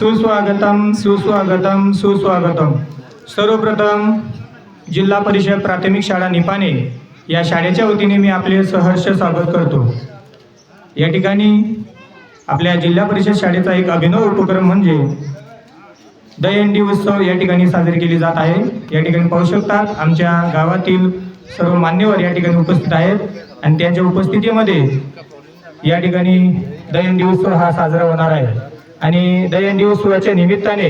सुस्वागतम सुस्वागतम सुस्वागतम. सर्वप्रथम जिल्हा परिषद प्राथमिक शाळा निपाणे या शाळेच्या वतीने मी आपले सहर्ष स्वागत करतो. या ठिकाणी आपल्या जिल्हा परिषद शाळेचा एक अभिनव उपक्रम म्हणजे दहीहंडी उत्सव या ठिकाणी साजरी केली जात आहे. या ठिकाणी पाहू शकतात आमच्या गावातील सर्व मान्यवर या ठिकाणी उपस्थित आहेत आणि त्यांच्या उपस्थितीमध्ये या ठिकाणी दहीहंडी उत्सव हा साजरा होणार आहे. आणि दहीहंडी उत्सवाच्या निमित्ताने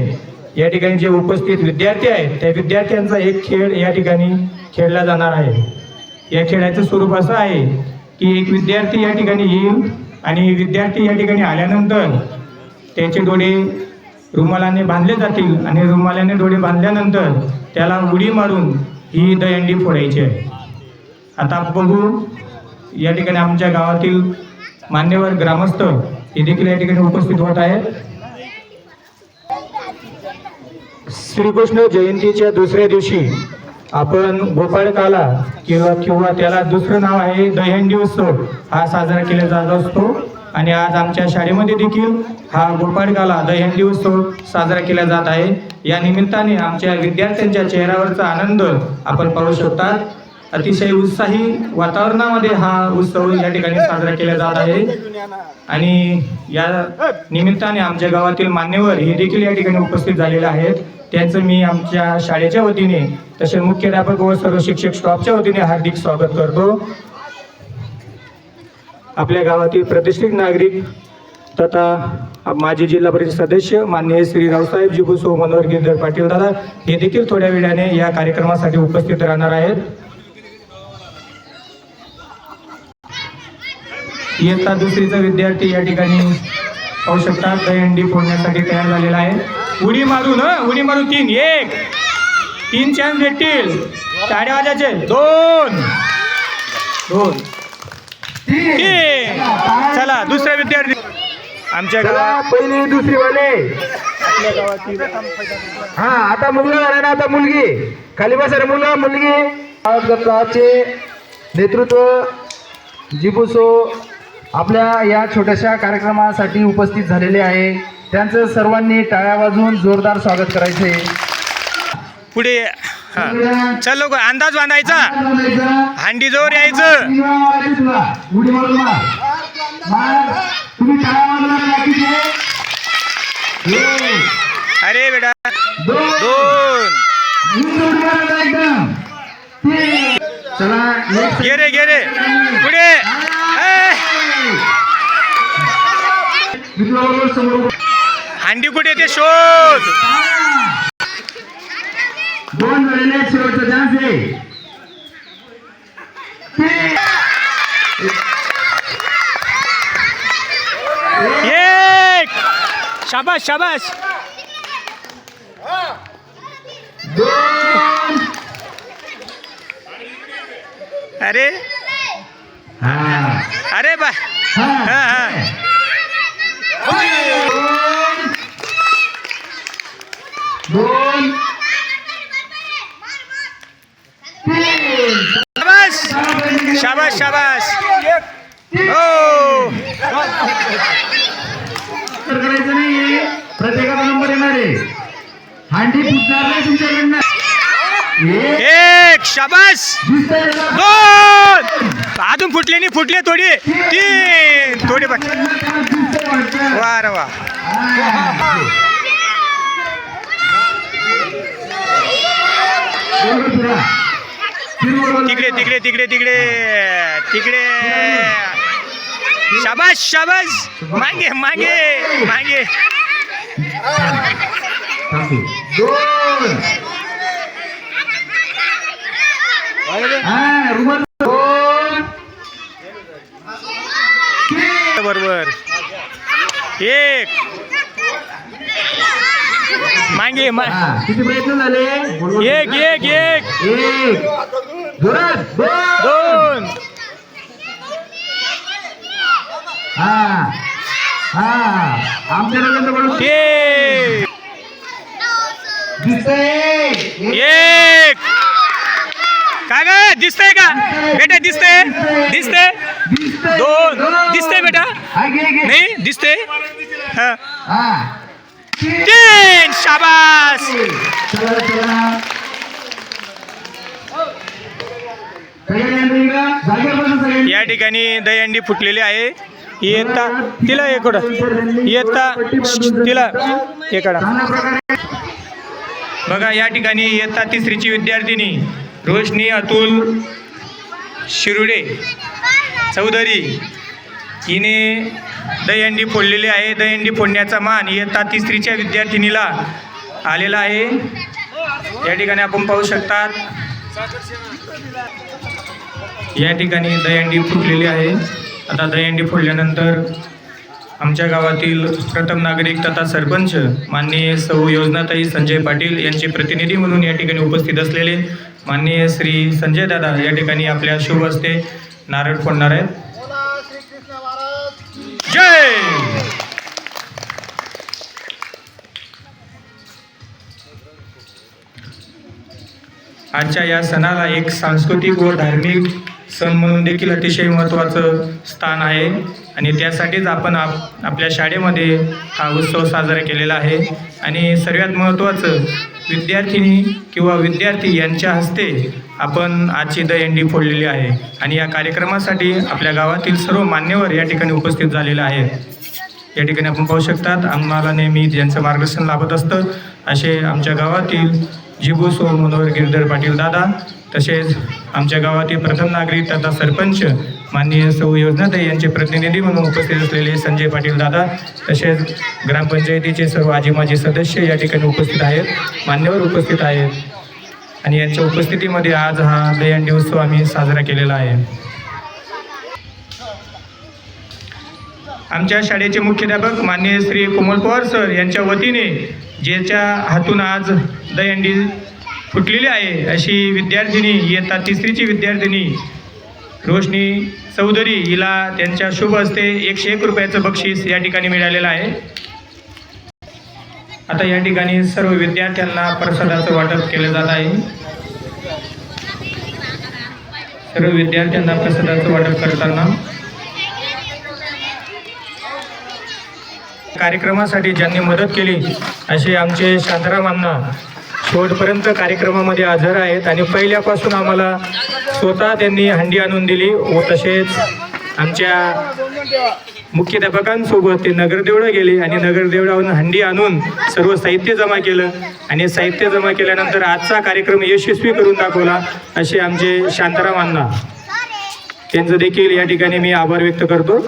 या ठिकाणी जे उपस्थित विद्यार्थी आहेत त्या विद्यार्थ्यांचा एक खेळ या ठिकाणी खेळला जाणार आहे. या खेळाचं स्वरूप असं आहे की एक विद्यार्थी या ठिकाणी येईल आणि विद्यार्थी या ठिकाणी आल्यानंतर त्यांचे डोळे रुमालाने बांधले जातील आणि रुमालाने डोळे बांधल्यानंतर त्याला उडी मारून ही दहीहंडी फोडायची आहे. आता बघू या ठिकाणी आमच्या गावातील मान्यवर ग्रामस्थ हे देखील या ठिकाणी उपस्थित होत आहेत श्रीकृष्ण जयंतीच्या दुसऱ्या दिवशी आपण गोपाळकाला किंवा किंवा त्याला दुसरं नाव आहे दहीहंडी उत्सव. हा साजरा केला जात असतो. आणि आज आमच्या शाळेमध्ये देखील हा गोपाळकाला दहीहंडी उत्सव साजरा केला जात आहे. या निमित्ताने आमच्या विद्यार्थ्यांच्या चेहऱ्यावरचा आनंद आपण पाहू शकतात. अतिशय उत्साही वातावरणामध्ये हा उत्सव या ठिकाणी साजरा केला जात आहे. आणि या निमित्ताने आमच्या गावातील मान्यवर हे देखील या ठिकाणी उपस्थित झालेले आहेत. त्यांचं मी आमच्या शाळेच्या वतीने तसे मुख्याध्यापक व सर्व शिक्षक स्टॉफच्या वतीने हार्दिक स्वागत करतो. आपल्या गावातील प्रतिष्ठित नागरिक तथा माजी जिल्हा परिषद सदस्य माननीय श्री रावसाहेब जिगुसो मनोहर गिरधर पाटील दादा हे देखील थोड्या वेळाने या कार्यक्रमासाठी उपस्थित राहणार आहेत. इयत्ता दुसरीचा विद्यार्थी या ठिकाणी पाहू शकतात दहीहंडी फोडण्यासाठी तयार झालेला आहे. उडी मारून हं? उडी मारून तीन. एक. तीन चान्स भेटतील. टाळ्या वाजायचे दोन. दोन. तीन. चला दुसरा विद्यार्थी. आमच्या चला गावात पहिली दुसरी वाले आपल्या गावातील हा आता मुलगा झाला ना आता मुलगी. खाली बसा रे मुलगा. मुलगी गटाचे नेतृत्व जिबुसो आपल्या या छोट्याशा कार्यक्रमासाठी उपस्थित झालेले आहे. त्यांचं सर्वांनी टाळ्या वाजवून जोरदार स्वागत करायचे. पुढे चल लोक अंदाज बांधायचा. हंडी जोर यायचं. उडी मारून मार. मार. तुम्ही टाळ्या वाजवणार बाकीचे? एक, अरे बेटा दोन दोन नीट उडी मारायला एकदम तीन. चला next. गे रे गे रे पुढे ए, मित्रांबरोबर समोर उभं. हंडी कुठे ते शोध. दोन आहेत, शेवटचा चान्स आहे. एक. शाबाश शाबाश अरे. अरे बा. हा. हा हा दोन दोन तीन शाबाश शाबाश हो. तर करायचं नाहीये. प्रत्येकाचा नंबर येणार आहे. हांडी फुटणार नाही तुमच्याकडनं. एक. शाबाश? दोन. अजून फुटले नाही फुटले थोडी. तीन. थोडी वाटतं. वा रे वा. फिर बरोबर. तिकडे तिकडे तिकडे तिकडे. तिकडे. शाबाश शाबाश मागे मागे मागे. बरोबर. एक. मागे मा किती प्रयत्न झाले? एक एक. एक. दोन. हा. हा. आमच्या एक. काय ग दिसतंय का? बेटा दिसतंय. दिसतंय? दोन. दिसतंय बेटा. नाही दिसतंय? हा. हा. तीन. शाबास चला चला तयारी आहे का? जागेवर बसा सगळे. या ठिकाणी दहीहंडी फुटलेली आहे. इयत्ता तिला एकडं इयत्ता तिला एकडा बघा या ठिकाणी इयत्ता तिसरीची विद्यार्थिनी रोशनी अतुल शिरुडे चौधरी. हिने दहीहंडी फोडलेली आहे. दहीहंडी फोडण्याचा मान इयत्ता तिसरीच्या विद्यार्थिनीला आलेला आहे. या ठिकाणी आपण पाहू शकतात. या ठिकाणी दहीहंडी फुटलेली आहे. आता दहीहंडी फोडल्यानंतर आमच्या गावातील प्रथम नागरिक तथा सरपंच माननीय सौ योजनाताई संजय पाटील यांचे प्रतिनिधी म्हणून या ठिकाणी उपस्थित असलेले माननीय श्री संजय दादा या ठिकाणी आपल्या शुभ हस्ते नारळ फोडणार आहेत. जय! आजच्या या सणाला एक सांस्कृतिक व धार्मिक सण म्हणून देखील अतिशय महत्त्वाचं स्थान आहे. आणि त्यासाठीच आपण आप आपल्या शाळेमध्ये हा उत्सव साजरा केलेला आहे. आणि सर्वात महत्त्वाचं विद्यार्थिनी किंवा विद्यार्थी यांच्या हस्ते आपण आजची दहीहंडी फोडलेली आहे. आणि या कार्यक्रमासाठी आपल्या गावातील सर्व मान्यवर या ठिकाणी उपस्थित झालेले आहेत. या ठिकाणी आपण पाहू शकतात आम्हाला नेहमी ज्यांचं मार्गदर्शन लाभत असतं असे आमच्या गावातील जिबू सो मनोहर गिरधर पाटील दादा तसेच आमच्या गावातील प्रथम नागरिक तथा सरपंच माननीय सौ योजनाताई यांचे प्रतिनिधी म्हणून उपस्थित असलेले संजय पाटील दादा तसेच ग्रामपंचायतीचे सर्व आजी माजी सदस्य या ठिकाणी उपस्थित आहेत मान्यवर उपस्थित आहेत. आणि यांच्या उपस्थितीमध्ये आज हा दहीहंडी उत्सव आम्ही साजरा केलेला आहे. आमच्या शाळेचे मुख्याध्यापक माननीय श्री कोमल पवार सर यांच्या वतीने ज्याच्या हातून आज दहीहंडी फुटलेली आहे. अशी विद्यार्थिनी इयत्ता तिसरीची विद्यार्थिनी रोशनी चौधरी हिला त्यांच्या शुभ हस्ते एकशे एक रुपयाचं बक्षीस या ठिकाणी मिळालेलं आहे. आता या ठिकाणी सर्व विद्यार्थ्यांना प्रसादाचं वाटप केलं जात आहे. सर्व विद्यार्थ्यांना प्रसादाचं वाटप करताना कार्यक्रमासाठी ज्यांनी मदत केली असे आमचे शांतारामांना शेवटपर्यंत कार्यक्रमामध्ये हजर आहेत आणि पहिल्यापासून आम्हाला स्वतः त्यांनी हंडी आणून दिली व तसेच आमच्या मुख्याध्यापकांसोबत ते नगरदेवळं गेले आणि नगरदेवळाहून हंडी आणून सर्व साहित्य जमा केलं आणि साहित्य जमा केल्यानंतर आजचा कार्यक्रम यशस्वी करून दाखवला असे आमचे शांताराम अण्णा. त्यांचं देखील या ठिकाणी मी आभार व्यक्त करतो.